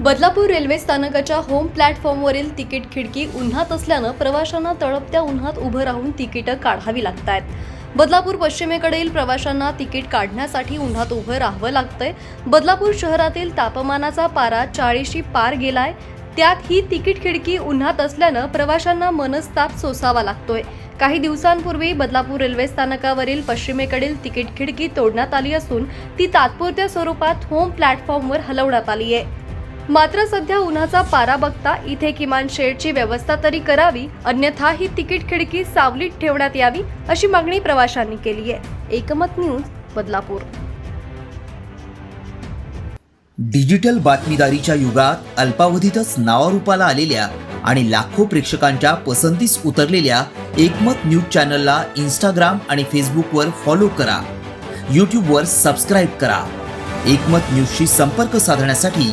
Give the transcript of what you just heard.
Badlapur railway स्थानकाच्या home प्लॅटफॉर्मवरील ticket खिडकी उन्हात असल्यानं प्रवाशांना तळपत्या उन्हात उभं राहून तिकीटं काढावी लागत आहेत बदलापूर पश्चिमेकडील प्रवाशांना तिकीट काढण्यासाठी उन्हात उभं राहावं लागतंय. बदलापूर शहरातील तापमानाचा पारा चाळीशी पार गेलाय. त्यात ही तिकीट खिडकी उन्हात असल्यानं प्रवाशांना मनस्ताप सोसावा लागतोय. काही दिवसांपूर्वी बदलापूर रेल्वे स्थानकावरील पश्चिमेकडील तिकीट खिडकी तोडण्यात आली असून ती तात्पुरत्या स्वरूपात होम प्लॅटफॉर्मवर हलवण्यात आली आहे मात्र सध्या उन्हाचा पारा बघता इथे किमान शेडची व्यवस्था तरी करावी अन्यथा ही तिकीट खिडकी सावलीत ठेवण्यात यावी अशी मागणी प्रवाशांनी केली आहे. एकमत न्यूज बदलापूर. डिजिटल बातमीदारीच्या युगात अल्पावधीतच नावारूपाला आलेल्या आणि लाखो प्रेक्षकांच्या पसंतीस उतरलेल्या एकमत न्यूज चॅनलला इंस्टाग्राम आणि फेसबुकवर फॉलो करा. यूट्यूबवर सबस्क्राईब करा. एकमत न्यूजशी संपर्क साधण्यासाठी